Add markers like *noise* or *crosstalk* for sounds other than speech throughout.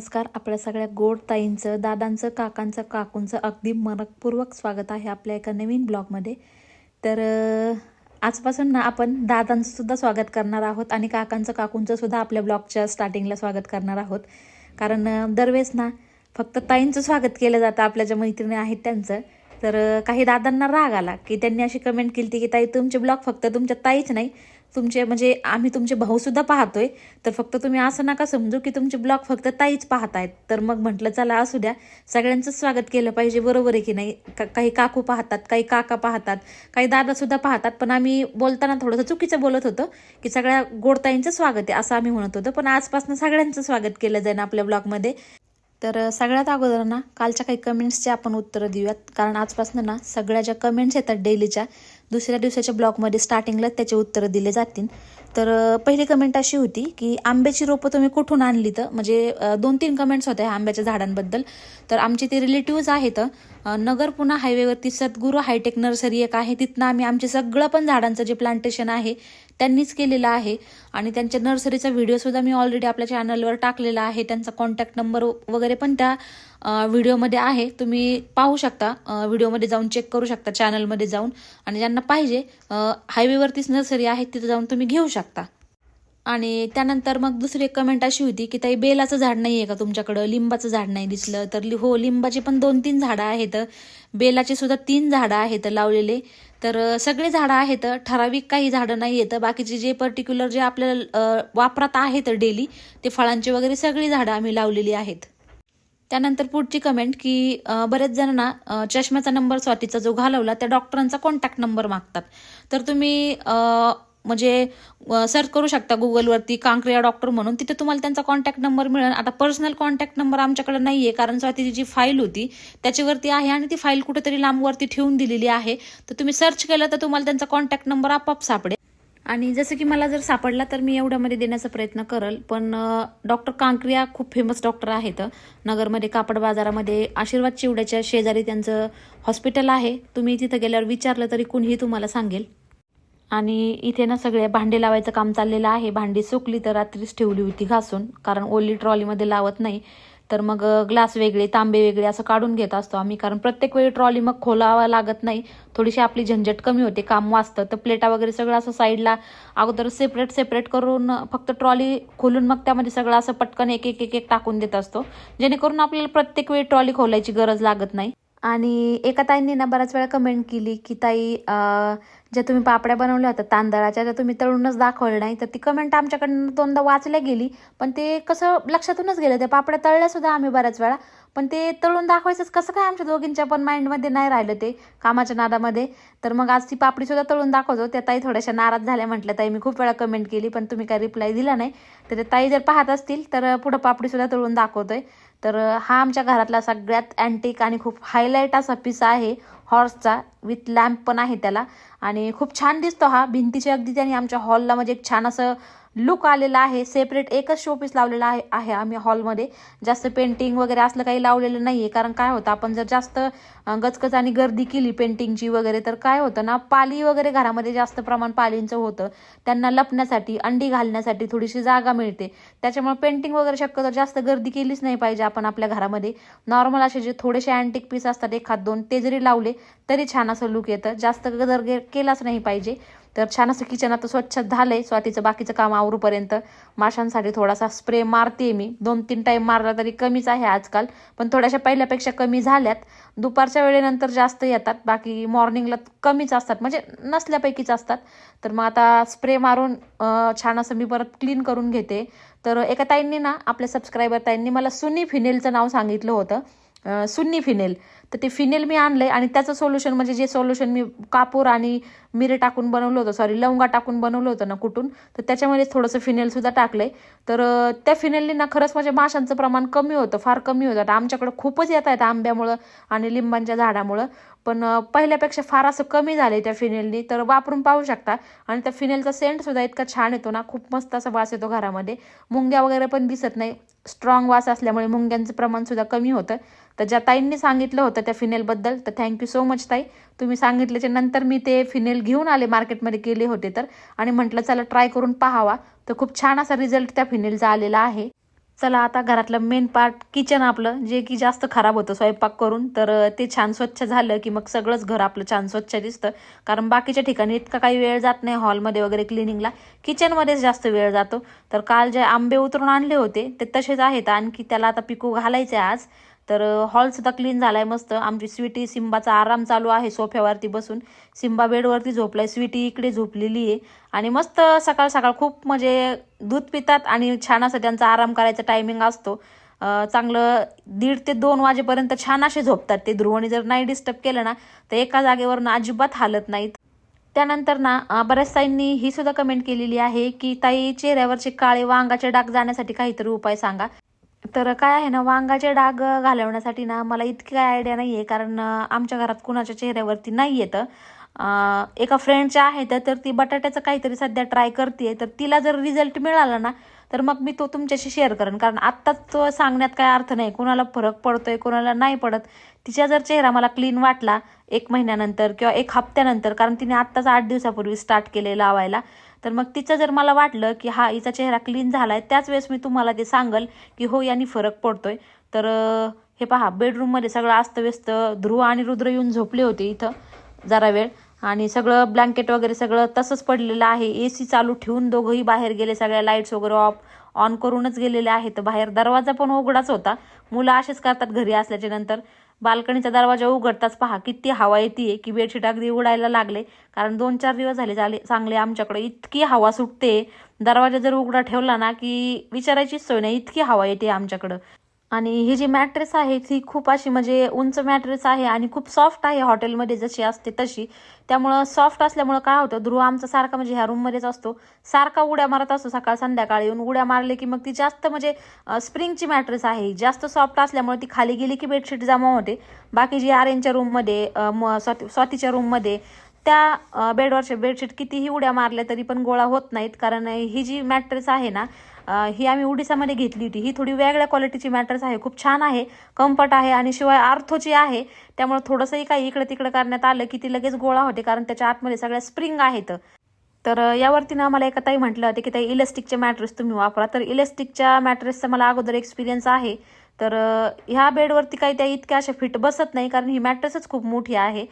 नमस्कार. आपल्या सगळ्या गोड ताईंचं दादांचं काकांचं काकूंचं अगदी मनपूर्वक स्वागत आहे आपल्या एका नवीन ब्लॉगमध्ये. तर आजपासून ना आपण दादांचं सुद्धा स्वागत करणार आहोत आणि काकांचं काकूंचं सुद्धा आपल्या ब्लॉगच्या स्टार्टिंगला स्वागत करणार आहोत. कारण दरवेळेस ना फक्त ताईंचं स्वागत केलं जातं आपल्या ज्या मैत्रिणी आहेत त्यांचं. तर काही दादांना राग आला की त्यांनी अशी कमेंट केली की ताई तुमचे ब्लॉग फक्त तुमच्या ताईच नाही तुमचे म्हणजे आम्ही तुमचे भाऊसुद्धा पाहतोय. तर फक्त तुम्ही असं नका समजू की तुमचे ब्लॉग फक्त ताईच पाहतायत. तर मग म्हटलं चला असू द्या. सगळ्यांचं स्वागत केलं पाहिजे. बरोबर आहे की नाही? का- काही काकू पाहतात काही काका पाहतात काही दादा सुद्धा पाहतात. पण आम्ही बोलताना थोडंसं चुकीचं बोलत होतो की सगळ्या गोडताईंचं स्वागत आहे असं आम्ही म्हणत होतो. पण आजपासून सगळ्यांचं स्वागत केलं जाईल आपल्या ब्लॉगमध्ये. तर सगळ्यात अगोदर ना कालच्या काही कमेंट्सचे आपण उत्तरं देऊयात. कारण आजपासून ना सगळ्या ज्या कमेंट्स येतात डेलीच्या दुसऱ्या दिवसाच्या ब्लॉगमध्ये स्टार्टिंगला त्याचे उत्तरं दिले जातील. तर पहिली कमेंट अशी होती की आंब्याची रोपं तुम्ही कुठून आणली तर? म्हणजे दोन तीन कमेंट्स होत्या आंब्याच्या झाडांबद्दल. तर आमचे ते रिलेटिव्ज आहेत. नगर पुणा हायवेवरती सद्गुरू हायटेक नर्सरी एक आहे. तिथनं आम्ही आमचे सगळं पण झाडांचं जे प्लांटेशन आहे त्यांनीच केलेलं आहे. आणि त्यांच्या नर्सरीचा व्हिडिओसुद्धा मी ऑलरेडी आपल्या चॅनलवर टाकलेला आहे. त्यांचा कॉन्टॅक्ट नंबर वगैरे पण त्या व्हिडिओमध्ये आहे. तुम्ही पाहू शकता. व्हिडिओमध्ये जाऊन चेक करू शकता चॅनलमध्ये जाऊन. आणि ज्यांना पाहिजे हायवेवरतीच नर्सरी आहे तिथं जाऊन तुम्ही घेऊ शकता. आणि त्यानंतर मग दुसरी एक कमेंट अशी होती की ताई बेलाचं झाड नाही आहे का तुमच्याकडं? लिंबाचं झाड नाही दिसलं. तर लि- हो लिंबाची पण दोन तीन झाडं आहेत. बेलाची सुद्धा तीन झाडं आहेत लावलेले. तर सगळे झाडं आहेत. ठराविक काही झाडं नाही आहेत बाकीचे जे पर्टिक्युलर जे आपल्याला वापरात आहेत डेली ते फळांची वगैरे सगळी झाडं आम्ही लावलेली आहेत. त्यानंतर पुढची कमेंट की बरेच जणांना चष्म्याचा नंबर स्वातीचा जो घालवला त्या डॉक्टरांचा कॉन्टॅक्ट नंबर मागतात. तर तुम्ही म्हणजे सर्च करू शकता गुगलवरती कांक्रिया डॉक्टर म्हणून. तिथे तुम्हाला त्यांचा कॉन्टॅक्ट नंबर मिळेल. आता पर्सनल कॉन्टॅक्ट नंबर आमच्याकडे नाही आहे कारण स्वातीची जी फाईल होती त्याच्यावरती आहे आणि ती फाईल कुठेतरी लांबवरती ठेवून दिलेली आहे. तर तुम्ही सर्च केलं तर तुम्हाला त्यांचा कॉन्टॅक्ट नंबर आपोआप सापडेल. आणि जसं की मला जर सापडला तर मी एवढ्यामध्ये देण्याचा प्रयत्न करल. पण डॉक्टर कांक्रिया खूप फेमस डॉक्टर आहेत. नगरमध्ये कापड बाजारामध्ये आशीर्वाद चिवड्याच्या शेजारी त्यांचं हॉस्पिटल आहे. तुम्ही तिथं गेल्यावर विचारलं तरी कुणीही तुम्हाला सांगेल. आणि इथे ना सगळे भांडे लावायचं काम चाललेलं आहे. भांडी सुकली तर रात्रीच ठेवली होती घासून कारण ओली ट्रॉलीमध्ये लावत नाही. तर मग ग्लास वेगळे तांबे वेगळे असं काढून घेत असतो आम्ही कारण प्रत्येक वेळी ट्रॉली मग खोलावा लागत नाही. थोडीशी आपली झंझट कमी होते काम वाचतं. तर प्लेटा वगैरे सगळं असं साईडला अगोदर सेपरेट सेपरेट करून फक्त ट्रॉली खोलून मग त्यामध्ये सगळं असं पटकन एक एक एक एक टाकून देत असतो. जेणेकरून आपल्याला प्रत्येक वेळी ट्रॉली खोलायची गरज लागत नाही. आणि एका ताईंनी ना बऱ्याच वेळा कमेंट केली की ताई ज्या तुम्ही पापड्या बनवल्या होत्या तांदळाच्या ज्या तुम्ही तळूनच दाखवलं नाही तर ती कमेंट आमच्याकडनं दोनदा वाचल्या गेली. पण ते कसं लक्षातूनच गेलं त्या पापड्या तळल्या सुद्धा आम्ही बऱ्याच वेळा. पण ते तळून दाखवायचंच कसं काय आमच्या दोघींच्या पण माइंडमध्ये नाही राहिलं ते कामाच्या नादामध्ये. तर मग आज ती पापडी सुद्धा तळून दाखवतो. त्या ताई थोड्याशा नाराज झाल्या म्हटलं ताई मी खूप वेळा कमेंट केली पण तुम्ही काही रिप्लाय दिला नाही. तर ताई जर पाहत असतील तर पुढं पापडी सुद्धा तळून दाखवतोय. तर हा आमच्या घरातला सगळ्यात अँटिक आणि खूप हायलाईट असा पीस आहे हॉर्सचा विथ लॅम्प पण आहे त्याला. आणि खूप छान दिसतो हा. भिंतीच्या अगदी त्याने आमच्या हॉलला म्हणजे एक छान असं लुक आलेला आहे सेपरेट एकच शोपीस लावलेला आहे आहे आम्ही हॉलमध्ये जास्त पेंटिंग वगैरे असलं काही लावलेलं नाही आहे कारण काय होतं आपण जर जास्त अं, गचगच आणि गर्दी केली पेंटिंगची वगैरे तर काय होतं ना पाली वगैरे घरामध्ये जास्त प्रमाण पालींचं होतं. त्यांना लपण्यासाठी अंडी घालण्यासाठी थोडीशी जागा मिळते. त्याच्यामुळे पेंटिंग वगैरे शक्यतो जास्त गर्दी केलीच नाही पाहिजे आपण आपल्या घरामध्ये. नॉर्मल असे जे थोडेसे अँटिक पीस असतात एखाद दोन ते जरी लावले तरी छान असं लुक येतं. जास्त गदर केलाच नाही पाहिजे. तर छान असं किचन आता स्वच्छ झालंय. स्वातीचं बाकीचं काम आवरूपर्यंत. माशांसाठी थोडासा स्प्रे मारते मी. दोन तीन टाईम मारला तरी कमीच आहे आजकाल. पण थोड्याशा पहिल्यापेक्षा कमी झाल्यात. दुपारच्या वेळेनंतर जास्त येतात. बाकी मॉर्निंगला कमीच असतात. म्हणजे नसल्यापैकीच असतात. तर मग आता स्प्रे मारून छान असं मी परत क्लीन करून घेते. तर एका ताईंनी ना आपल्या सबस्क्रायबर ताईंनी मला सुनी फिनेलचं नाव सांगितलं होतं. सुन्नी फिनेल तर ते फिनेल मी आणलं आहे आणि त्याचं सोल्युशन म्हणजे जे सोल्युशन मी कापूर आणि मिरे टाकून बनवलं होतं सॉरी लवंगा टाकून बनवलं होतं ना कुठून तर त्याच्यामध्ये थोडंसं फिनेलसुद्धा टाकलं आहे तर त्या फिनेलनी ना खरंच म्हणजे माशांचं प्रमाण कमी होतं फार कमी होतं. आता आमच्याकडं खूपच येत आहेत आंब्यामुळं आणि लिंबांच्या झाडामुळं पण पहिल्यापेक्षा फार असं कमी झालं आहे त्या फिनेलनी. तर वापरून पाहू शकता. आणि त्या फिनेलचा सेंटसुद्धा इतका छान येतो ना खूप मस्त असा वास येतो घरामध्ये. मुंग्या वगैरे पण दिसत नाही. स्ट्रॉंग वास असल्यामुळे मुंग्यांचं प्रमाणसुद्धा कमी होतं. तर ज्या ताईंनी सांगितलं होतं त्या फिनेलबद्दल तर थँक्यू सो मच ताई. तुम्ही सांगितल्याच्या नंतर मी ते फिनेल घेऊन आले मार्केटमध्ये केले होते तर. आणि म्हटलं चला ट्राय करून पाहावा. तर खूप छान असा रिझल्ट त्या फिनेलचा आलेला आहे. चला आता घरातलं मेन पार्ट किचन आपलं जे की जास्त खराब होतं स्वयंपाक करून तर ते छान स्वच्छ झालं की मग सगळंच घर आपलं छान स्वच्छ दिसतं. कारण बाकीच्या ठिकाणी इतका काही वेळ जात नाही हॉलमध्ये वगैरे क्लिनिंगला किचनमध्येच जास्त वेळ जातो. तर काल जे आंबे उतरून आणले होते ते तसेच आहेत. आणखी त्याला आता पिकू घालायचे आज. तर हॉलसुद्धा क्लीन झाला आहे मस्त. आमची स्वीटी सिंबाचा आराम चालू आहे सोफ्यावरती बसून. सिंबा बेडवरती झोपलाय. स्वीटी इकडे झोपलेली आहे. आणि मस्त सकाळ सकाळ खूप म्हणजे दूध पितात आणि छान असं त्यांचा आराम करायचा टायमिंग असतो. चांगलं दीड ते दोन वाजेपर्यंत छान असे झोपतात ते ध्रुवणी. जर नाही डिस्टर्ब केलं ना तर एका जागेवरनं अजिबात हालत नाहीत. त्यानंतर ना बऱ्याच ताईंनी ही सुद्धा कमेंट केलेली आहे की ताई चेहऱ्यावरचे काळे वांगाचे डाग जाण्यासाठी काहीतरी उपाय सांगा. तर काय आहे ना वांगाचे डाग घालवण्यासाठी ना मला इतकी काय आयडिया नाही आहे कारण आमच्या घरात कुणाच्या चेहऱ्यावरती नाही येतं एका फ्रेंडच्या आहेत तर ती बटाट्याचं काहीतरी सध्या ट्राय करते तर तिला जर रिझल्ट मिळाला ना तर मग मी तो तुमच्याशी शेअर करेन. कारण आत्ताच सांगण्यात काय अर्थ नाही. कोणाला फरक पडतोय कोणाला नाही पडत. तिचा जर चेहरा मला क्लीन वाटला एक महिन्यानंतर किंवा एक हप्त्यानंतर कारण तिने आत्ताच आठ दिवसापूर्वी स्टार्ट केले लावायला तर मग तिचं जर मला वाटलं की हा हिचा चेहरा क्लीन झाला आहे त्याच वेळेस मी तुम्हाला ते सांगल की हो याने फरक पडतोय. तर हे पहा बेडरूममध्ये सगळं अस्तव्यस्त ध्रुव आणि रुद्र येऊन झोपले होते इथं जरा वेळ. आणि सगळं ब्लँकेट वगैरे सगळं तसंच पडलेलं आहे. ए सी चालू ठेवून दोघंही बाहेर गेले सगळ्या लाईट्स वगैरे ऑफ ऑन करूनच गेलेले आहेत. बाहेर दरवाजा पण उघडाच होता. मुलं असेच करतात घरी असल्याच्या नंतर. बाल्कनीचा दरवाजा उघडताच पहा किती हवा येते की बेडशीट अगदी उडायला लागले. कारण दोन चार दिवस झाले झाले चांगले आमच्याकडे इतकी हवा सुटते. दरवाजा जर उघडा ठेवला ना की विचारायचीच सोय नाही इतकी हवा येते आमच्याकडं. आणि ही जी मॅट्रेस आहे ती खूप अशी म्हणजे उंच मॅट्रेस आहे आणि खूप सॉफ्ट आहे हॉटेलमध्ये जशी असते तशी. त्यामुळं सॉफ्ट असल्यामुळं काय होतं ध्रुव आमचा सारखा म्हणजे ह्या रूममध्येच असतो. सारखा उड्या मारत असतो सकाळ संध्याकाळी. येऊन उड्या मारले की मग ती जास्त म्हणजे स्प्रिंगची मॅट्रेस आहे. जास्त सॉफ्ट असल्यामुळे ती खाली गेली की बेडशीट जमा होते. बाकी जी आर्यनच्या रूममध्ये म- स्वाती स्वातीच्या रूममध्ये त्या बेडवरच्या बेडशीट कितीही उड्या मारल्या तरी पण गोळा होत नाहीत. कारण ही जी मॅट्रेस आहे ना ही आम्ही उडीसामध्ये घेतली होती. ही थोडी वेगळ्या क्वालिटीची मॅट्रेस आहे. खूप छान आहे. कम्फर्ट आहे आणि शिवाय आर्थोची आहे. त्यामुळे थोडंसंही काही इकडं तिकडं करण्यात आलं की ती लगेच गोळा होते कारण त्याच्या आतमध्ये सगळ्या स्प्रिंग आहेत. तर यावरती ना मला एका ताई म्हटलं होते की ताई इलेस्टिकचे मॅट्रेस तुम्ही वापरा. तर इलेस्टिकच्या मॅट्रेसचा मला अगोदर एक्सपिरियन्स आहे. तर ह्या बेडवरती काही त्या इतक्या अशा फिट बसत नाही कारण ही मॅट्रेसच खूप मोठी आहे.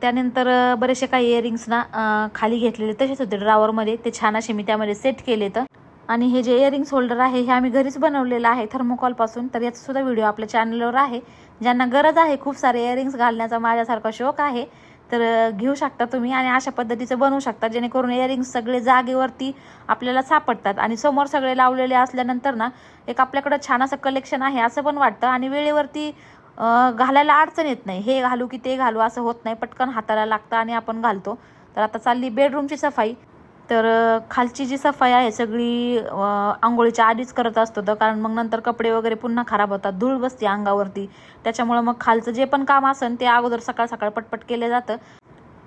त्यानंतर बरेचसे काही इयरिंग्स ना खाली घेतलेले तसेच होते ड्रावरमध्ये ते छान असे मी त्यामध्ये सेट केले तर आणि हे जे इयरिंग्स होल्डर आहे हे आम्ही घरीच बनवलेलं आहे थर्मोकॉलपासून तर याचासुद्धा व्हिडिओ आपल्या चॅनलवर आहे. ज्यांना गरज आहे खूप सारे इयरिंग्स घालण्याचा माझ्यासारखा शौक आहे तर घेऊ शकता तुम्ही आणि अशा पद्धतीचं बनवू शकता जेणेकरून इयरिंग्स सगळे जागेवरती आपल्याला सापडतात. आणि समोर सगळे लावलेले असल्यानंतर ना एक आपल्याकडं छान असं कलेक्शन आहे असं पण वाटतं. आणि वेळेवरती घालायला अडचण येत नाही. हे घालू की ते घालू असं होत नाही. पटकन हाताला लागतं आणि आपण घालतो. तर आता चालली बेडरूमची सफाई. तर खालची जी सफाई आहे सगळी आंघोळीच्या आधीच करत असतो. तर कारण मग नंतर कपडे वगैरे पुन्हा खराब होतात. धूळ बसते अंगावरती. त्याच्यामुळं मग खालचं जे पण काम असेल ते अगोदर सकाळ सकाळ पटपट केलं जातं.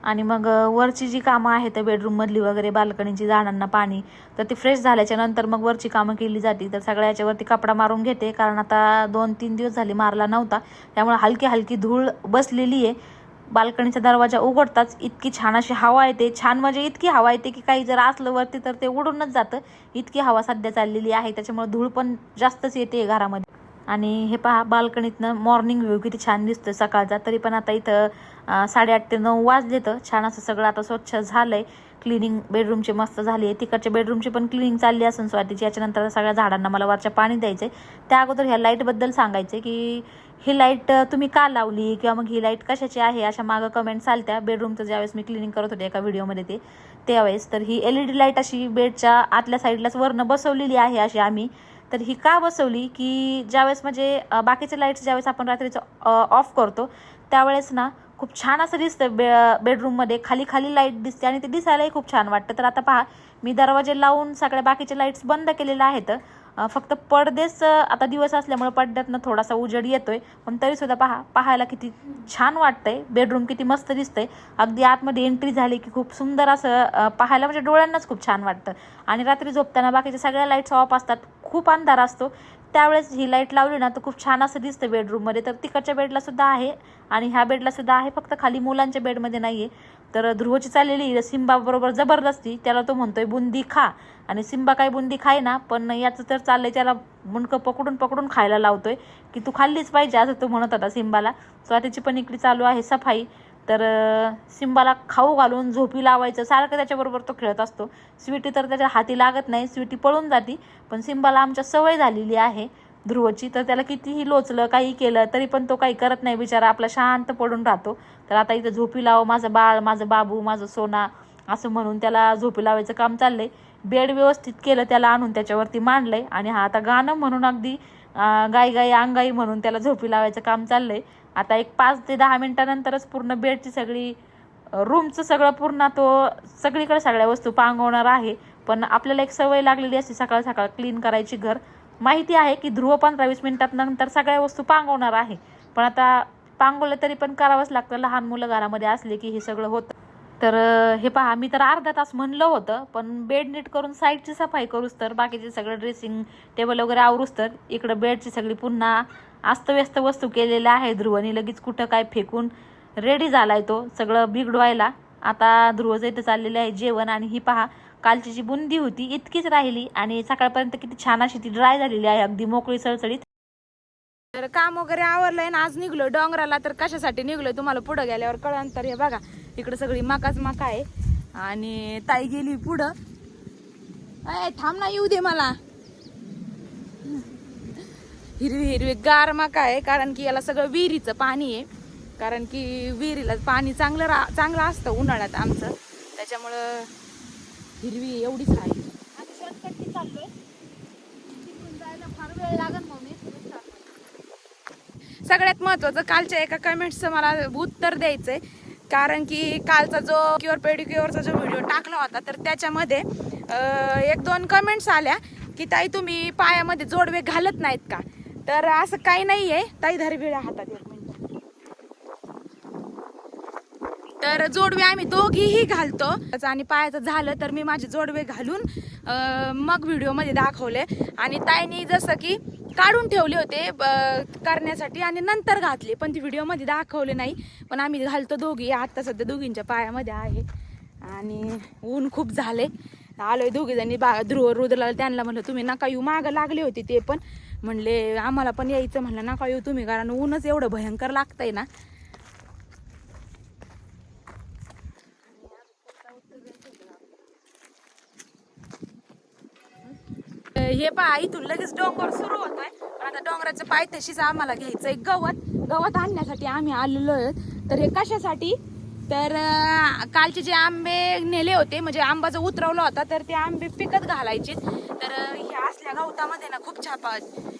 आणि मग वरची जी कामं आहेत बेडरूममधली वगैरे बाल्कनीची झाडांना पाणी तर ती फ्रेश झाल्याच्यानंतर मग वरची कामं केली जाती. तर सगळ्या याच्यावरती कपडा मारून घेते. कारण आता दोन तीन दिवस झाले मारला नव्हता. त्यामुळे हलकी हलकी धूळ बसलेली आहे. बाल्कनीचा दरवाजा उघडताच इतकी छान अशी हवा येते. छान म्हणजे इतकी हवा येते की काही जर असलं वरती तर ते उडूनच जातं. इतकी हवा सध्या चाललेली आहे. त्याच्यामुळे धूळ पण जास्तच येते घरामध्ये. आणि हे पहा बाल्कनीतनं मॉर्निंग व्ह्यू किती छान दिसतोय सकाळचा. तरी पण आता इथं साडेआठ ते नऊ वाजले तर छान असं सगळं आता स्वच्छ झालंय. क्लिनिंग बेडरूमची मस्त झाली आहे तिकडच्या बेडरूमची पण क्लिनिंग चालली असून स्वातीची याच्यानंतर सगळ्या झाडांना मला वरच्या पाणी द्यायचं आहे त्या अगोदर ह्या लाईटबद्दल सांगायचं की ही लाइट तुम्ही का लावली किंवा मग ही लाइट कशाची आहे अशा मागं कमेंट्स चालत्या. बेडरूमचं ज्यावेळेस मी क्लिनिंग करत होते एका व्हिडिओमध्ये ते त्यावेळेस तर ही एल ई डी लाइट अशी बेडच्या आतल्या साईडलाच वरनं बसवलेली आहे अशी आम्ही. तर ही का बसवली? की ज्यावेळेस म्हणजे बाकीचे लाईट्स ज्यावेळेस आपण रात्रीचं ऑफ करतो त्यावेळेस ना खूप छान असं दिसतं बे बेडरूममध्ये खाली खाली लाइट दिसते आणि ते दिसायलाही खूप छान वाटतं. तर आता पहा मी दरवाजे लावून सगळ्या बाकीचे लाईट्स बंद केलेल्या आहेत. फक्त पडदेच आता दिवस असल्यामुळे पडद्यातनं थोडासा उजेड येतोय. पण तरीसुद्धा पहा पाहायला किती छान वाटतंय. बेडरूम किती मस्त दिसतंय. अगदी आतमध्ये एंट्री झाली की खूप सुंदर असं पाहायला म्हणजे डोळ्यांनाच खूप छान वाटतं. आणि रात्री झोपताना बाकीच्या सगळ्या लाईट्स ऑफ असतात. खूप अंधार असतो. त्यावेळेस ही लाइट लावली ना तर खूप छान असं दिसतं बेडरूममध्ये तर तिकडच्या बेडलासुद्धा आहे आणि ह्या बेडलासुद्धा आहे फक्त खाली मुलांच्या बेडमध्ये नाही आहे तर ध्रुवची चाललेली सिंबाबरोबर जबरदस्ती त्याला तो म्हणतोय बुंदी खा. आणि सिंबा काय बुंदी खाय ना पण याचं तर चाललंय त्याला मुंडकं पकडून पकडून खायला लावतोय की तू खाल्लीच पाहिजे असं तो म्हणत होता सिम्बाला. स्वातीची पण इकडे चालू आहे सफाई. तर सिंबाला खाऊ घालून झोपी लावायचं. सारखं त्याच्याबरोबर तो खेळत असतो. स्वीटी तर त्याच्या हाती लागत नाही. स्वीटी पळून जाती. पण सिंबाला आमच्या सवय झालेली आहे ध्रुवची. तर त्याला कितीही लोचलं काही केलं तरी पण तो काही करत नाही. बिचारा आपला शांत पडून राहतो. तर आता इथं झोपी लाव माझं बाळ माझं बाबू माझं सोना असं म्हणून त्याला झोपी लावायचं काम चाललंय. बेड व्यवस्थित केलं त्याला आणून त्याच्यावरती मांडलंय. आणि हा आता गाणं म्हणून अगदी गाई गाई अंगाई म्हणून त्याला झोपी लावायचं काम चाललंय. आता एक पाच ते दहा मिनटानंतरच पूर्ण बेडची सगळी रूमचं सगळं पूर्ण तो सगळीकडे सगळ्या वस्तू पांगवणार आहे. पण आपल्याला एक सवय लागलेली असते सकाळ सकाळ क्लीन करायची घर. माहिती आहे की ध्रुव पंधरा वीस मिनिटात नंतर सगळ्या वस्तू पांगवणार आहे. पण आता पांगवलं तरी पण करावंच लागतं. लहान मुलं घरामध्ये असले की हे सगळं होतं. तर हे पहा मी तर अर्धा तास म्हणलं होतं पण बेड नीट करून साईडची सफाई करूच तर बाकीचे सगळं ड्रेसिंग टेबल वगैरे आवरूच तर इकडं बेडची सगळी पुन्हा अस्तव्यस्त वस्तू केलेल्या आहे ध्रुवनी लगेच कुठं काय फेकून रेडी झालाय तो सगळं बिघडवायला. आता ध्रुव इथं चाललेलं आहे जेवण आणि ही पहा कालची जी बुंदी होती इतकीच राहिली आणि सकाळपर्यंत किती छान अशी ती ड्राय झालेली आहे अगदी मोकळी सळसळीत. तर काम वगैरे आवरलंय ना आज निघलो डोंगराला तर कशासाठी निघलोय तुम्हाला पुढं गेल्यावर कळन तर हे बघा. इकडे सगळी मकाच मका आहे. आणि ताई गेली पुढं. अय थांब ना येऊ दे मला. हिरवी हिरवी गार मका आहे कारण की याला सगळं विहिरीचं पाणी आहे. कारण की विहिरीला पाणी चांगलं रा चांगलं असतं उन्हाळ्यात आमचं. त्याच्यामुळं हिरवी एवढीच आहे. फार वेळ लागेल सगळ्यात महत्वाचं कालच्या एका कमेंट्सचं मला उत्तर द्यायचंय. कारण की कालचा जो क्युअर पेडिक्युअरचा जो व्हिडिओ टाकला होता तर त्याच्यामध्ये एक दोन कमेंट्स आल्या की ताई तुम्ही पायामध्ये जोडवे घालत नाहीत का? तर असं काही नाही आहे ताई धरबिळ्या हातात एक तर जोडवे आम्ही दोघीही घालतो. आणि पायाचं झालं तर मी माझे जोडवे घालून मग व्हिडिओमध्ये दाखवले. आणि ताईनी जसं की काढून ठेवले होते करण्यासाठी आणि नंतर घातले. पण ती व्हिडिओमध्ये दाखवले नाही. पण आम्ही घालतो दोघी. आत्ता सध्या दोघींच्या पायामध्ये आहे. आणि ऊन खूप झाले. आलोय दोघी जणी बा ध्रुव रुद्रला. त्यांना म्हणलं तुम्ही नका येऊ. मागं लागले होते ते पण. म्हणले आम्हाला पण यायचं. म्हणलं नका येऊ तुम्ही. कारण ऊनच एवढं भयंकर लागतंय ना. हे पहा इथून लगेच डोंगर सुरू होतोय. पण आता डोंगराचं पायथ्याशीच आम्हाला घ्यायचंय. गवत गवत आणण्यासाठी आम्ही आलेलो आहोत. तर हे कशासाठी? तर कालचे जे आंबे नेले होते म्हणजे आंबा जो उतरवला होता तर ते आंबे पिकत घालायचे. तर ह्या असल्या गवतामध्ये ना खूप छापा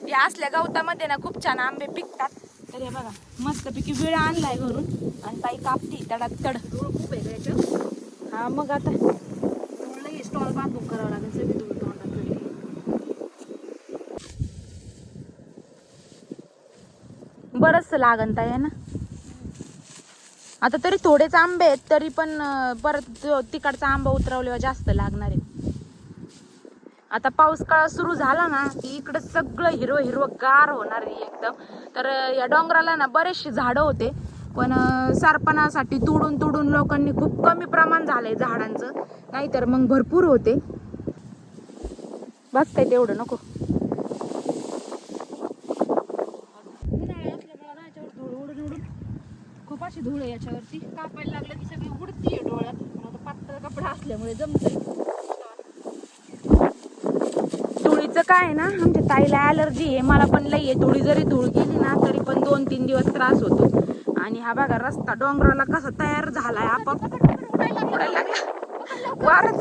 या असल्या गवतामध्ये ना खूप छान आंबे पिकतात. तर हे बघा मस्तपैकी वेळ आणलाय घरून. आणि ताई कापती तडात तड. खूप आहे याच्यात? हा मग आता. स्टॉल बांधून करावं लागेल सगळी धूळ तोंडात जाईल. बरंच लागन ताई आहे ना. आता तरी थोडेच आंबे आहेत तरी पण परत तिकडचा आंबा उतरवल्यावर जास्त लागणार आहे. आता पाऊस काळ सुरू झाला ना की इकडं सगळं हिरवं हिरवं गार होणार आहे एकदम. तर या डोंगराला ना बरेचसे झाडं होते पण सरपणासाठी तुडून तुडून लोकांनी खूप कमी प्रमाण झालंय झाडांचं. नाहीतर मग भरपूर होते. बस काय तेवढं नको उन्हाळा असल्यामुळे ना याच्यावर धूळ उडून उडून खूप अशी धूळ आहे याच्यावरती. कापायला लागलं की सगळी उडतीये डोळ्यात. आता पातळ कपडा असल्यामुळे जमत धुळीचं काय आहे ना आमच्या ताईला ॲलर्जी आहे. मला पण लई आहे. धुळी जरी धूळ गेली ना तरी पण दोन तीन दिवस त्रास होतो. आणि हा बघा रस्ता डोंगराला कसा तयार झालाय. आपाप उडायला लागला. वारच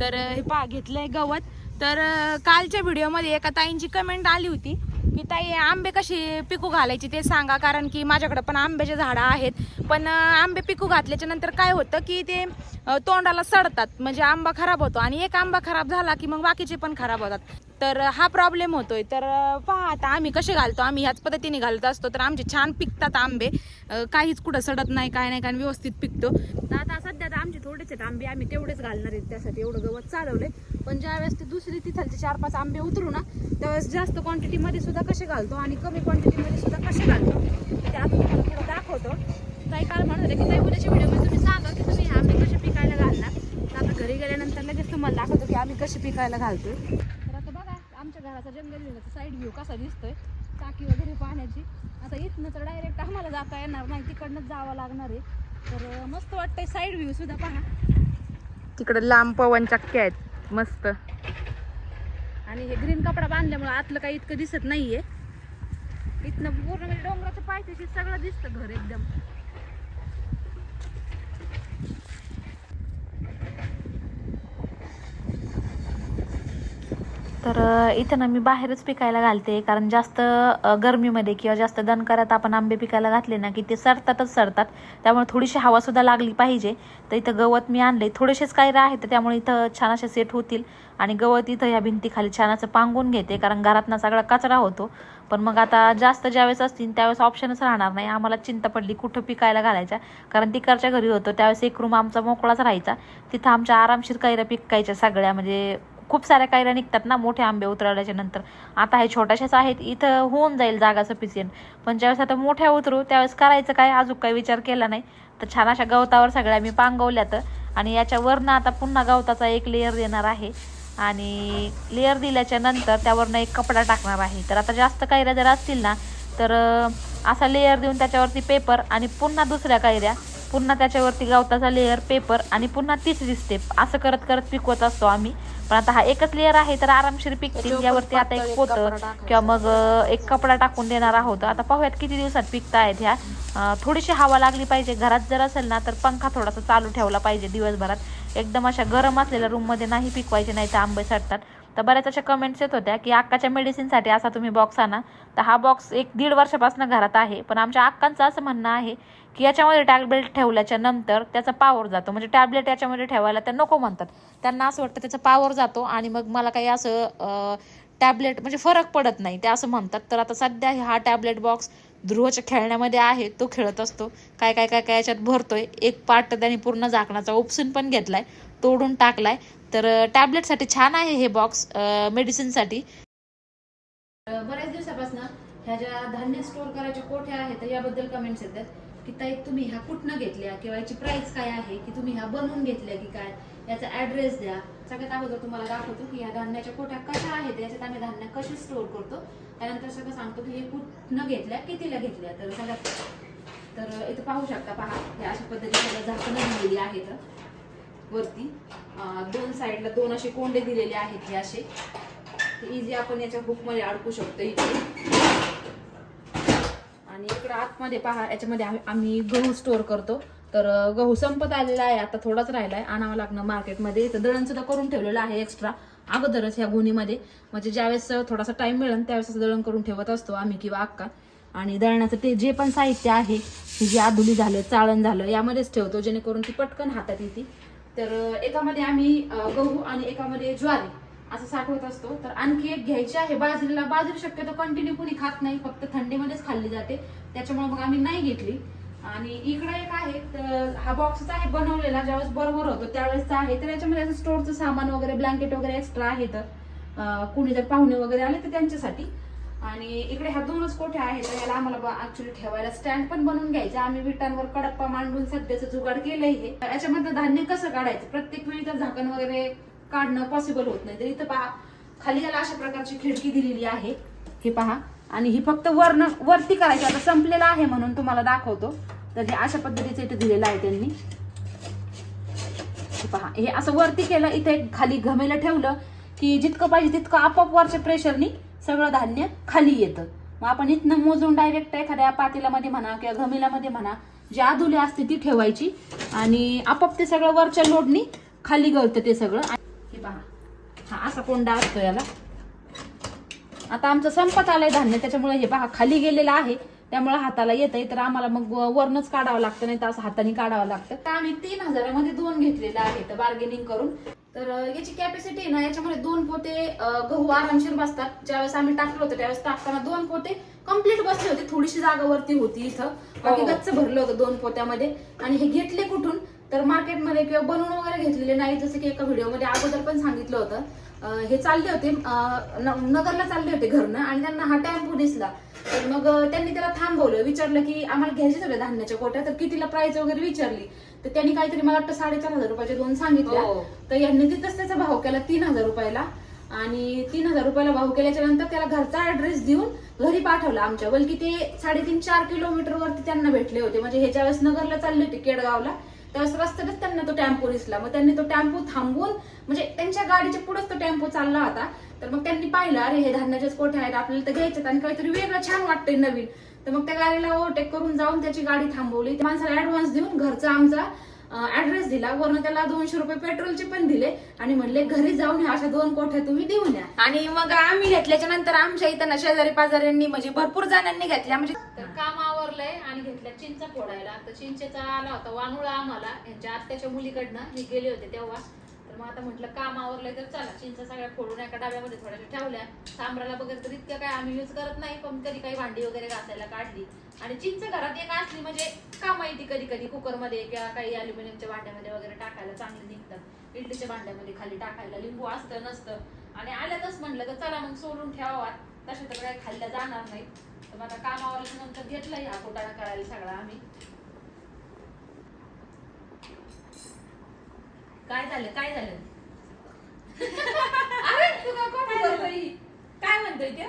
तर हे पा घेतलंय गवत. तर कालच्या व्हिडिओमध्ये एका ताईंची कमेंट आली होती. की ताई आंबे कशी पिकू घालायची ते सांगा कारण की माझ्याकडे पण आंब्याचे झाडं आहेत. पण आंबे पिकू घातल्याच्या नंतर काय होतं की ते तोंडाला सडतात. म्हणजे आंबा खराब होतो आणि एक आंबा खराब झाला की मग बाकीचे पण खराब होतात. तर हा प्रॉब्लेम होतोय. तर पहा आता आम्ही कसे घालतो? आम्ही ह्याच पद्धतीने घालत असतो. तर आमचे छान पिकतात आंबे. काहीच कुठं सडत नाही काय नाही कारण व्यवस्थित पिकतो. आता आमचे थोडेच आहेत आंबे आम्ही तेवढेच घालणार आहेत त्यासाठी एवढं गवत चालवलंय. पण ज्यावेळेस ते दुसरी तिथलचे चार पाच आंबे उतरू ना त्यावेळेस जास्त क्वांटिटीमध्ये सुद्धा कसे घालतो आणि कमी क्वांटिटीमध्ये सुद्धा कसे घालतो ते आम्ही तुम्हाला थोडं दाखवतो. काही काल म्हणत होते की काही उद्याच्या व्हिडिओमध्ये तुम्ही सांगा की तुम्ही हे आंबे कसे पिकायला घालणार? तर आता घरी गेल्यानंतर लगेच तुम्हाला दाखवतो की आम्ही कसे पिकायला घालतो तर आता बघा आमच्या घराचा जंगल विभागाचा साईड व्ह्यू कसा दिसतोय टाकी वगैरे पाण्याची. आता इथनं तर डायरेक्ट आम्हाला जाता येणार नाही तिकडनंच जावं लागणार आहे. तर मस्त वाटतंय. साईड व्ह्यू सुद्धा पहा. तिकडे लांब पवन चक्क्या आहेत. मस्त. आणि हे ग्रीन कपडा बांधल्यामुळे आतलं काही इतकं दिसत नाहीये. इथनं पूर्ण म्हणजे डोंगराच्या पायथ्याशी सगळं दिसतं घर एकदम. तर अ, इथं ना मी बाहेरच पिकायला घालते. कारण जास्त गरमीमध्ये किंवा जास्त दणकरात आपण आंबे पिकायला घातले ना की ते सरतातच सरतात. त्यामुळे थोडीशी हवा सुद्धा लागली पाहिजे. तर इथं गवत मी आणले थोडेसेच काही आहेत तर त्यामुळे इथं छान असे सेट होतील. आणि गवत इथं ह्या भिंतीखाली छान असं पांगून घेते. कारण घरातना सगळा कचरा होतो. पण मग आता जास्त ज्यावेळेस असतील त्यावेळेस ऑप्शनच राहणार नाही. आम्हाला चिंता पडली कुठं पिकायला घालायच्या. कारण तिकडच्या घरी होतो. त्यावेळेस एक रूम आमचा मोकळाच राहायचा. तिथं आमच्या आरामशीर कैऱ्या पिकायच्या सगळ्या. म्हणजे खूप साऱ्या कैऱ्या निघतात ना मोठे आंबे उतरवल्याच्या नंतर. आता हे छोट्याशाच आहेत इथं होऊन जाईल जागा सफिशियंट पण ज्यावेळेस आता मोठ्या उतरू त्यावेळेस करायचं काय? अजून काही विचार केला नाही. तर छान अशा गवतावर सगळ्या मी पांगवल्यात. आणि याच्यावरनं आता पुन्हा गवताचा एक लेअर देणार आहे. आणि लेअर दिल्याच्या नंतर त्यावरनं एक कपडा टाकणार आहे. तर आता जास्त कैऱ्या जर असतील ना तर असा लेअर देऊन त्याच्यावरती पेपर आणि पुन्हा दुसऱ्या कैऱ्या पुन्हा त्याच्यावरती गवताचा लेअर पेपर आणि पुन्हा तिसरी स्टेप असं करत करत पिकवत असतो आम्ही. पण आता हा एकच लेअर आहे तर आरामशीर पिकतील यावरती आता एक पोतं. किंवा मग एक कपडा टाकून देणार आहोत. आता पाहूयात किती दिवसात पिकता आहेत ह्या. थोडीशी हवा लागली पाहिजे. घरात जर असेल ना तर पंखा थोडासा चालू ठेवला पाहिजे दिवसभरात. एकदम अशा गरम असलेल्या रूममध्ये नाही पिकवायचे नाही तर आंबे सडतात. तर बऱ्याच अशा कमेंट्स येत होत्या की अक्काच्या मेडिसिनसाठी असा तुम्ही बॉक्स आणा. तर हा बॉक्स एक दीड वर्षापासून घरात आहे. पण आमच्या अक्कांचं असं म्हणणं आहे की याच्यामध्ये टॅबलेट ठेवल्याच्या नंतर त्याचा पावर जातो. म्हणजे टॅबलेट याच्यामध्ये ठेवायला त्या नको म्हणतात. त्यांना असं वाटतं त्याचा पावर जातो आणि मग मला काही असं टॅबलेट म्हणजे फरक पडत नाही. ते असं म्हणतात. तर आता सध्या हा टॅबलेट बॉक्स ध्रुवच्या खेळण्यामध्ये आहे. तो खेळत असतो. काय काय काय काय याच्यात भरतोय. एक पार्ट त्याने पूर्ण झाकणाचा उपसून पण घेतलाय. तोडून टाकलाय. तर टॅबलेटसाठी छान आहे हे बॉक्स मेडिसिनसाठी बऱ्याच दिवसापासून ह्या ज्या धान्य स्टोअर करायच्या कोठ्या आहेत याबद्दल कमेंट्स येतात. की ताई तुम्ही ह्या कुठनं घेतल्या? किंवा याची प्राइस काय आहे? की तुम्ही ह्या बनवून घेतल्या की काय? याचा ऍड्रेस द्या. सगळ्यात अगोदर तुम्हाला दाखवतो की ह्या धान्याच्या कोठ्या कशा आहेत याच्यात आम्ही धान्य कशी स्टोअर करतो. त्यानंतर सगळं सांगतो की हे कुठनं घेतल्या कितीला घेतल्या. तर सगळ्यात तर इथं पाहू शकता पहा. या अशा पद्धतीने झाकणं दिलेली आहेत वरती दोन साईडला दोन असे कोंडे दिलेले आहेत हे असे. इझी आपण याच्या बुकमध्ये अडकू शकतो इथे. आणि इकडे आतमध्ये पहा याच्यामध्ये आम्ही- आम्ही गहू स्टोअर करतो. तर गहू संपत आलेला आहे आता थोडाच राहिला आहे आणावं लागणं मार्केटमध्ये तर दळण सुद्धा करून ठेवलेलं आहे एक्स्ट्रा अगोदरच ह्या गुणीमध्ये. म्हणजे ज्यावेळेस थोडासा टाइम मिळेल त्यावेळेस दळण करून ठेवत असतो आम्ही किंवा अक्का. आणि दळणाचं ते जे पण साहित्य आहे जे आधुली झालं चाळण झालं यामध्येच ठेवतो जेणेकरून ती पटकन हातात येते. तर एकामध्ये आम्ही गहू आणि एकामध्ये ज्वारी. असं साठवत असतो. तर आणखी एक घ्यायची आहे. बाजरीला बाजरी शक्यतो कंटिन्यू कुणी खात नाही. फक्त थंडीमध्येच खाल्ली जाते. त्याच्यामुळे मग आम्ही नाही घेतली. आणि इकडे एक आहे तर हा बॉक्सच आहे बनवलेला. ज्यावेळेस बरोबर होतो त्यावेळेस आहे. तर याच्यामध्ये असं स्टोरचं सामान वगैरे ब्लँकेट वगैरे एक्स्ट्रा आहे तर कुणी जर पाहुणे वगैरे आले तर त्यांच्यासाठी. आणि इकडे ह्या दोनच कोठ्या आहेत तर याला आम्हाला ऍक्च्युली ठेवायला स्टँड पण बनवून घ्यायचा. आम्ही विटांवर कडप्पा मांडून सध्याचं जुगाड केलंय हे. याच्यामध्ये धान्य कसं काढायचं? प्रत्येक वेळी तर झाकण वगैरे काढणं पॉसिबल होत नाही. तर इथं पहा खाली याला अशा प्रकारची खिडकी दिलेली आहे. हे पहा आणि ही फक्त वर्ण वरती करायची. आता संपलेलं आहे म्हणून तुम्हाला दाखवतो. तर हे अशा पद्धतीचं इथे दिलेलं आहे त्यांनी. पहा हे असं वरती केलं इथे खाली घमेला ठेवलं की जितकं पाहिजे तितकं आपोआप वरच्या प्रेशरनी सगळं धान्य खाली येतं. मग आपण इथनं मोजून डायरेक्ट एखाद्या पातेल्यामध्ये म्हणा किंवा घमेल्यामध्ये म्हणा जी आधुली असते ती ठेवायची. आणि आपोआप ते सगळं वरच्या लोडनी खाली गळतं ते सगळं. हे पहा. हा असा कोंडा असतो याला. आता आमचं संपत आलंय धान्य त्याच्यामुळे हे पहा खाली गेलेलं आहे. त्यामुळे हाताला येत आहे तर आम्हाला मग वरनच काढावं लागतं नाही तर असं हाताने काढावं लागतं. तर आम्ही तीन हजारामध्ये दोन घेतलेले आहेत बार्गेनिंग करून. तर याची कॅपॅसिटी आहे ना याच्यामध्ये दोन पोते गहू आरामशीर बसतात. ज्यावेळेस आम्ही टाकलं होतं त्यावेळेस टाकताना दोन पोते कंप्लीट बसले होते. थोडीशी जागा वरती होती इथं. बाकी हो. गच्च भरलं होतं दोन पोत्यामध्ये. आणि हे घेतले कुठून? तर मार्केटमध्ये किंवा बनवून वगैरे घेतलेले नाही जसं की एका व्हिडिओमध्ये अगोदर पण सांगितलं होतं. हे चालले होते नगरला चालले होते घरनं आणि त्यांना हा टेम्पो दिसला. तर मग त्यांनी त्याला थांबवलं विचारलं की आम्हाला घ्यायचे सगळे धान्याच्या कोट्या तर कितीला प्राइस वगैरे विचारली. तर त्यांनी काहीतरी मला वाटतं साडेचार हजार रुपयाचे दोन सांगितल्या. हो. तर यांनी तिथंच त्याचा भाव केला तीन हजार रुपयाला. आणि तीन हजार रुपयाला भाव केल्याच्यानंतर त्याला घरचा ऍड्रेस देऊन घरी पाठवला आमच्या बल्कि ते साडेतीन चार किलोमीटर वरती त्यांना भेटले होते. म्हणजे ह्याच्या वेळेस नगरला चालले होते केडगावला त्यावेळेस रस्त्यातच त्यांना तो टेम्पो दिसला. मग त्यांनी तो टेम्पो थांबवून म्हणजे त्यांच्या गाडीच्या पुढेच तो टेम्पो चालला होता. तर मग त्यांनी पाहिलं अरे हे धान्याच्याच कोठे आहेत? आपल्याला तर घ्यायच्यात आणि काहीतरी वेगळं छान वाटतंय नवीन. तर मग त्या गाडीला ओव्हरटेक करून जाऊन त्याची गाडी थांबवली. त्या माणसाला ऍडव्हान्स देऊन घरचा आमचा ऍड्रेस दिला. वरनं त्याला दोनशे रुपये पेट्रोलचे पण दिले. आणि म्हणले घरी जाऊन ह्या अशा दोन कोठ्या तुम्ही देऊन या. आणि मग आम्ही घेतल्याच्या नंतर आमच्या इथं ना शेजारी पाजाऱ्यांनी म्हणजे भरपूर जणांनी घेतल्या. म्हणजे तर काम आवरलंय आणि घेतल्या चिंचा फोडायला. तर चिंचेचा आला होता वानुळा आम्हाला. यांच्या आत्याच्या मुलीकडनं. मी गेले होते तेव्हा. मग आता म्हटलं काम आवरलंय तर चला चिंचा सगळ्या फोडून एका डब्यामध्ये थोड्याशा ठेवल्या. सांबराला वगैरे तर इतकं काय आम्ही यूज करत नाही पण कधी काही भांडी वगैरे घासायला काढली. आणि चिंच घरात एक असली म्हणजे काम येते कधी कधी कुकरमध्ये किंवा काही अल्युमिनियमच्या भांड्यामध्ये वगैरे टाकायला चांगले निघतात. इडलीच्या भांड्यामध्ये खाली टाकायला लिंबू असतं नसतं. आणि आल्यातच म्हटलं तर चला मग सोडून ठेवावा. तशा तर काही खाल्ल्या जाणार नाही तर मग आता काम आवरल्याच्या नंतर हा कोटाणा करायला सगळा आम्ही. काय झालं? काय झालं? *laughs* अरे तू का कॉपी करतोय काय म्हणतोय ते?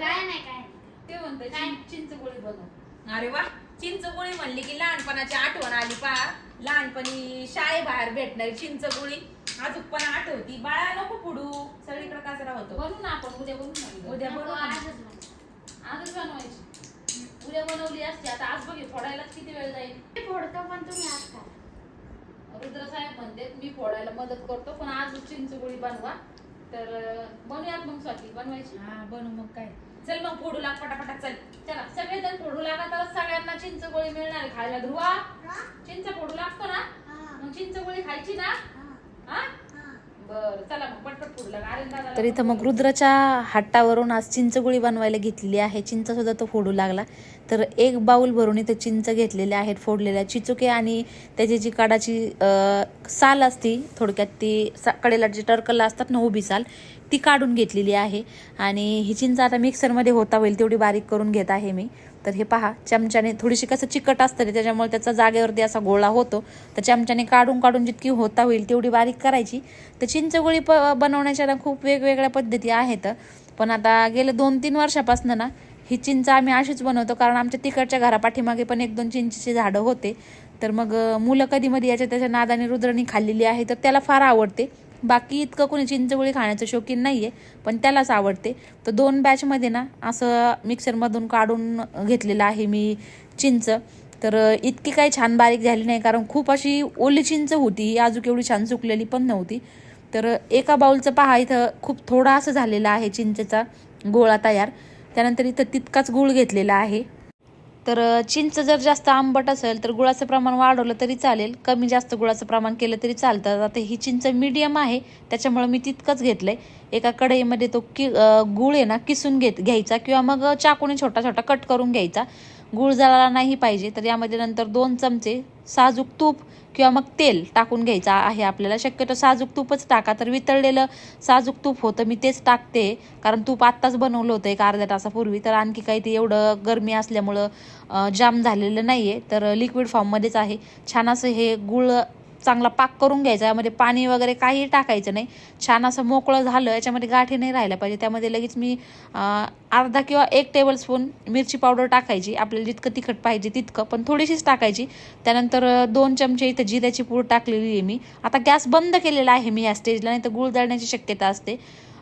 काय नाही काय. ते म्हणतोय काय? चिं- गोळी बनव. अरे वा चिंचगुळी म्हणली की लहानपणाची आठवण आली पा. लहानपणी शाळेबाहेर भेटणारी चिंचगुळी अजून पण आठवती. बाळा नको पुढू. सगळीकडे कचरा होतो. बनवू ना आपण उद्या बनवू ना उद्या. नको, बनवू ना. आजच बनव. आजच बनवायची. उद्या बनवली असती. आता आज बघ फोडायला किती वेळ जाईल? फोडतो पण तुम्ही आज खा. रुद्र साहेब म्हणते मी फोडायला मदत करतो पण आज चिंचगुळी बनवा. तर अं, बनवूयात मग स्वाती बनवायची? हा बनू मग काय. चल मग फोडू लाग पटापटा चल. चला सगळेजण फोडू लागा तर सगळ्यांना चिंचगोळी मिळणार आहे खायला. ध्रुवा चिंच फोडू लागतो ना? मग चिंचगोळी खायची ना? हा? तर इथं मग रुद्राच्या हातावरून आज चिंचगुळी बनवायला घेतलेली आहे. चिंच सुद्धा तो फोडू लागला. तर एक बाऊल भरून इथं चिंच घेतलेल्या आहेत फोडलेल्या चिचुके आणि त्याची जी काडाची साल असती थोडक्यात ती सा कडेला जी टर्कला असतात ना उभी साल ती काढून घेतलेली आहे. आणि ही चिंच आता मिक्सरमध्ये होता होईल तेवढी बारीक करून घेत आहे मी. तर हे पहा चमच्याने थोडीशी कसं चिकट असतं त्याच्यामुळे त्याचा जागेवरती असा गोळा होतो. तर चमच्याने काढून काढून जितकी होता होईल तेवढी बारीक करायची. तर चिंचगोळी प बनवण्याच्या ना खूप वेगवेगळ्या पद्धती आहेत. पण आता गेले दोन तीन वर्षापासून ना ही चिंच आम्ही अशीच बनवतो कारण आमच्या तिकडच्या घरापाठीमागे पण एक दोन चिंचेची झाडं होते. तर मग मुलं कधी मध्ये याच्या त्याच्या नादाने रुद्रनी खाल्लेली आहे तर त्याला फार आवडते. बाकी इतकं कोणी चिंचगुळी खाण्याचं शौकीन नाही आहे पण त्यालाच आवडते. तर दोन बॅचमध्ये ना असं मिक्सरमधून काढून घेतलेलं आहे मी चिंच. तर इतकी काही छान बारीक झाली नाही कारण खूप अशी ओली चिंच होती. ही एवढी छान सुकलेली पण नव्हती. तर एका बाऊलचं पहा इथं खूप थोडा असं झालेला आहे चिंचेचा गोळा तयार. त्यानंतर इथं तितकाच गूळ घेतलेला आहे. तर चिंच जर जास्त आंबट असेल तर गुळाचं प्रमाण वाढवलं तरी चालेल. कमी जास्त गुळाचं प्रमाण केलं तरी चालतं. आता ही चिंच मीडियम आहे. त्याच्यामुळे मी तितकंच घेतलं आहे एका कढईमध्ये तो कि गुळ गूळ आहे ना किसून घेत घ्यायचा किंवा मग चाकूने छोटा छोटा कट करून घ्यायचा. गूळ जळाला नाही पाहिजे. तर यामध्ये नंतर दोन चमचे साजूक तूप किंवा मग तेल टाकून घ्यायचं आहे आपल्याला. शक्यतो साजूक तूपच टाका. तर वितळलेलं साजूक तूप होतं मी तेच टाकते. कारण तूप आत्ताच बनवलं होतं एक अर्ध्या तासापूर्वी. तर आणखी काही ते एवढं गरमी असल्यामुळं जाम झालेलं नाही आहे तर लिक्विड फॉर्ममध्येच आहे. छान असं हे गुळ चांगला पाक करून घ्यायचा यामध्ये पाणी वगैरे काहीही टाकायचं नाही. छान असं मोकळं झालं याच्यामध्ये गाठी नाही राहिल्या पाहिजे. त्यामध्ये लगेच मी अर्धा किंवा एक टेबलस्पून मिरची पावडर टाकायची. आपल्याला जितकं तिखट पाहिजे तितकं पण थोडीशीच टाकायची. त्यानंतर दोन चमचे इथं जिऱ्याची पूड टाकलेली आहे मी. आता गॅस बंद केलेला आहे मी या स्टेजला नाही तर गुळ जाळण्याची शक्यता असते.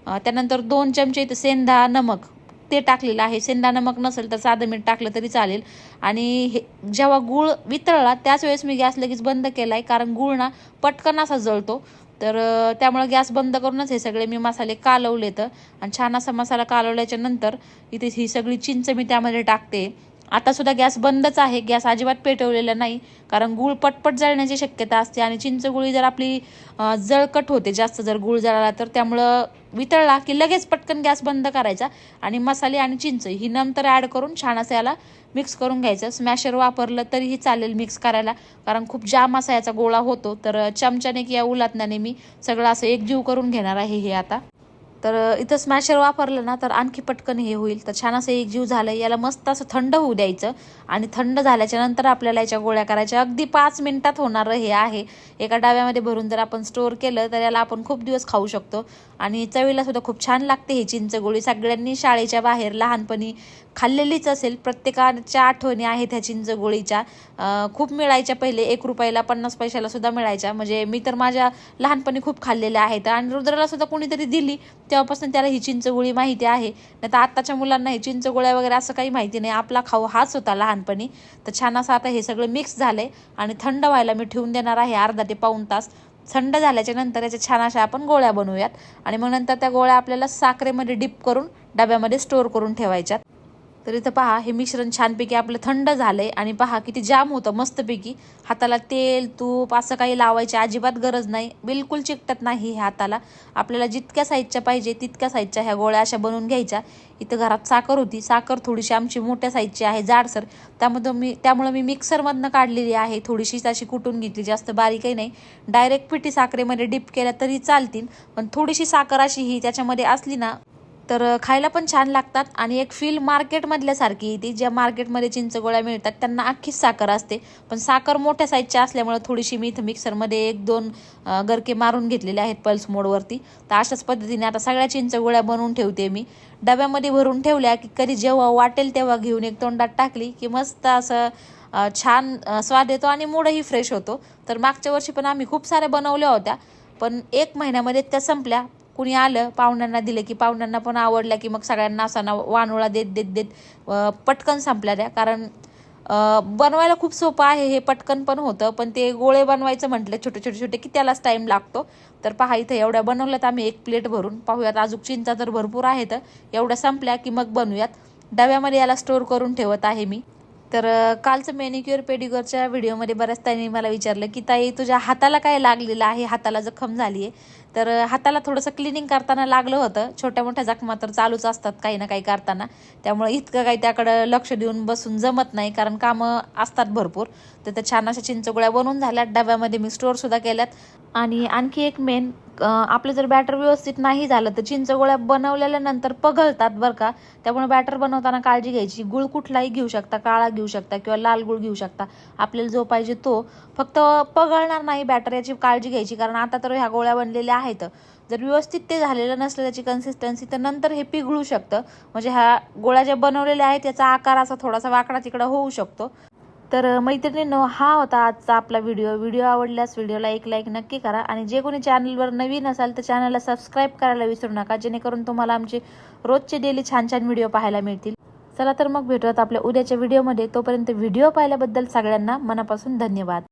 त्यानंतर दोन चमचे इथं सेंधा नमक. ते टाकलेलं आहे. शेंदा नमक नसेल तर साधं मीठ टाकलं तरी चालेल. आणि हे जेव्हा गूळ वितळला त्याच वेळेस मी गॅस लगेच बंद केला आहे कारण गूळ ना पटकन असा जळतो. तर त्यामुळे गॅस बंद करूनच हे सगळे मी मसाले कालवले तर आणि छान असा मसाला कालवल्याच्या नंतर इथे ही सगळी चिंच मी त्यामध्ये टाकते. आता सुद्धा गॅस बंदच आहे. गॅस अजिबात पेटवलेला नाही. कारण गूळ पटपट जळण्याची शक्यता असते आणि चिंचगुळी जर आपली जळकट होते जास्त जर गूळ जळाला तर त्यामुळं वितळला की लगेच पटकन गॅस बंद करायचा आणि मसाले आणि चिंच ही नंतर ॲड करून छान असं याला मिक्स करून घ्यायचं. स्मॅशर वापरलं तरीही चालेल मिक्स करायला. कारण खूप जाम असा याचा गोळा होतो. तर चमच्याने किंवा उलातण्याने मी सगळं असं एकजीव करून घेणार आहे हे आता. तर इथं स्मॅशर वापरलं ना तर आणखी पटकन हे होईल. तर छान असं एक जीव झालं याला मस्त असं थंड होऊ द्यायचं. आणि थंड झाल्याच्यानंतर आपल्याला याच्या गोळ्या करायच्या. अगदी पाच मिनिटात होणारं हे आहे. एका डाव्यामध्ये भरून जर आपण स्टोअर केलं तर याला आपण खूप दिवस खाऊ शकतो. आणि चवीला सुद्धा खूप छान लागते ही चिंचगोळी सगळ्यांनी शाळेच्या बाहेर लहानपणी खाल्लेलीच असेल प्रत्येकाच्या आठवणी आहेत ह्या चिंचगोळीच्या. खूप मिळायच्या पहिले एक रुपयाला पन्नास पैशाला सुद्धा मिळायच्या. म्हणजे मी तर माझ्या लहानपणी खूप खाल्लेल्या आहेत. आणि रुद्राला सुद्धा कोणीतरी दिली तेव्हापासून त्याला ही चिंचगोळी माहिती आहे. नाही तर आत्ताच्या मुलांना ही चिंचगोळ्या वगैरे असं काही माहिती नाही. आपला खाऊ हाच होता लहानपणी. तर छान असं आता हे सगळं मिक्स झालंय. आणि थंड व्हायला मी ठेवून देणार आहे अर्धा ते पाऊण तास. थंड झाल्याच्यानंतर याच्या छान अशा आपण गोळ्या बनवूयात. आणि मग नंतर त्या गोळ्या आपल्याला साखरेमध्ये डिप करून डब्यामध्ये स्टोअर करून ठेवायच्यात. तर इथं पहा हे मिश्रण छानपैकी आपलं थंड झालंय. आणि पहा किती जाम होतं मस्तपैकी. हाताला तेल तूप असं काही लावायची अजिबात गरज नाही. बिलकुल चिकटत नाही हे हाताला. आपल्याला जितक्या साईजच्या पाहिजे तितक्या साईजच्या ह्या गोळ्या अशा बनवून घ्यायच्या. इथं घरात साखर होती. साखर थोडीशी आमची मोठ्या साईजची आहे जाडसर. त्यामध्ये मी त्यामुळं मी मिक्सरमधनं काढलेली आहे. थोडीशीच अशी कुटून घेतली जास्त बारीकही नाही. डायरेक्ट पिठी साखरेमध्ये डिप केल्या तरी चालतील. पण थोडीशी साखर अशी ही त्याच्यामध्ये असली ना तर खायला पण छान लागतात आणि एक फील मार्केटमधल्यासारखी येते. ज्या मार्केटमध्ये चिंचगोळ्या मिळतात त्यांना अख्खीच साखर असते. पण साखर मोठ्या साईजची असल्यामुळं थोडीशी मी इथं मिक्सरमध्ये एक दोन गरके मारून घेतलेले आहेत पल्स मोडवरती तर अशाच पद्धतीने आता सगळ्या चिंचगोळ्या बनवून ठेवते मी. डब्यामध्ये भरून ठेवल्या की कधी जेव्हा वाटेल तेव्हा घेऊन एक तोंडात टाकली की मस्त असं छान स्वाद येतो आणि मूडही फ्रेश होतो. तर मागच्या वर्षी पण आम्ही खूप साऱ्या बनवल्या होत्या. पण एक महिन्यामध्ये त्या संपल्या. कुणी आलं पाहुण्यांना दिलं की पाहुण्यांना पण आवडल्या की मग सगळ्यांना असाना वानोळा देत देत देत पटकन संपल्या त्या. कारण बनवायला खूप सोपं आहे हे पटकन पण होतं पण ते गोळे बनवायचं म्हटलं छोटे छोटे छोटे की त्यालाच टाईम लागतो. तर पहा इथं एवढ्या बनवल्यात आम्ही एक प्लेट भरून. पाहूयात अजून चिंचा तर भरपूर आहेत. एवढ्या संपल्या की मग बनवूयात. डब्यामध्ये याला स्टोअर करून ठेवत आहे मी. तर कालचं मॅनिक्युअर पेडिक्युअरच्या व्हिडिओमध्ये बऱ्याच त्यांनी मला विचारलं की ताई तुझ्या हाताला काय लागलेलं आहे? हाताला जखम झाली आहे तर हाताला थोडंसं क्लिनिंग करताना लागलं होतं. छोट्या मोठ्या जखमा तर चालूच असतात काही ना काही करताना. त्यामुळे इतकं काही त्याकडं लक्ष देऊन बसून जमत नाही कारण कामं असतात भरपूर. तर त्या छान अशा चिंचगोळ्या बनवून झाल्यात. डब्यामध्ये मी स्टोअरसुद्धा केल्यात. आणि आणखी एक मेन आपलं जर बॅटर व्यवस्थित नाही झालं तर चिंचगोळ्या बनवलेल्या नंतर पगळतात बरं का. त्यामुळे बॅटर बनवताना काळजी घ्यायची. गुळ कुठलाही घेऊ शकता काळा घेऊ शकता किंवा लाल गुळ घेऊ शकता. आपल्याला जो पाहिजे तो. फक्त पगळणार नाही बॅटर याची काळजी घ्यायची कारण आता तर ह्या गोळ्या बनलेल्या आहेत. जर व्यवस्थित ते झालेलं नसलं त्याची कन्सिस्टन्सी तर नंतर हे पिघळू शकतं. म्हणजे ह्या गोळ्या ज्या बनवलेल्या आहेत त्याचा आकार असा थोडासा वाकडा तिकडा होऊ शकतो. तर मैत्रिणींनो हा होता आजचा आपला व्हिडिओ व्हिडिओ आवडल्यास व्हिडिओला एक लाईक नक्की करा. आणि जे कोणी चॅनलवर नवीन असाल तर चॅनलला सबस्क्राईब करायला विसरू नका. जेणेकरून तुम्हाला आमचे रोजचे डेली छान छान व्हिडिओ पाहायला मिळतील. चला तर मग भेटूयात आपल्या उद्याच्या व्हिडिओमध्ये तोपर्यंत व्हिडिओ पाहिल्याबद्दल सगळ्यांना मनापासून धन्यवाद.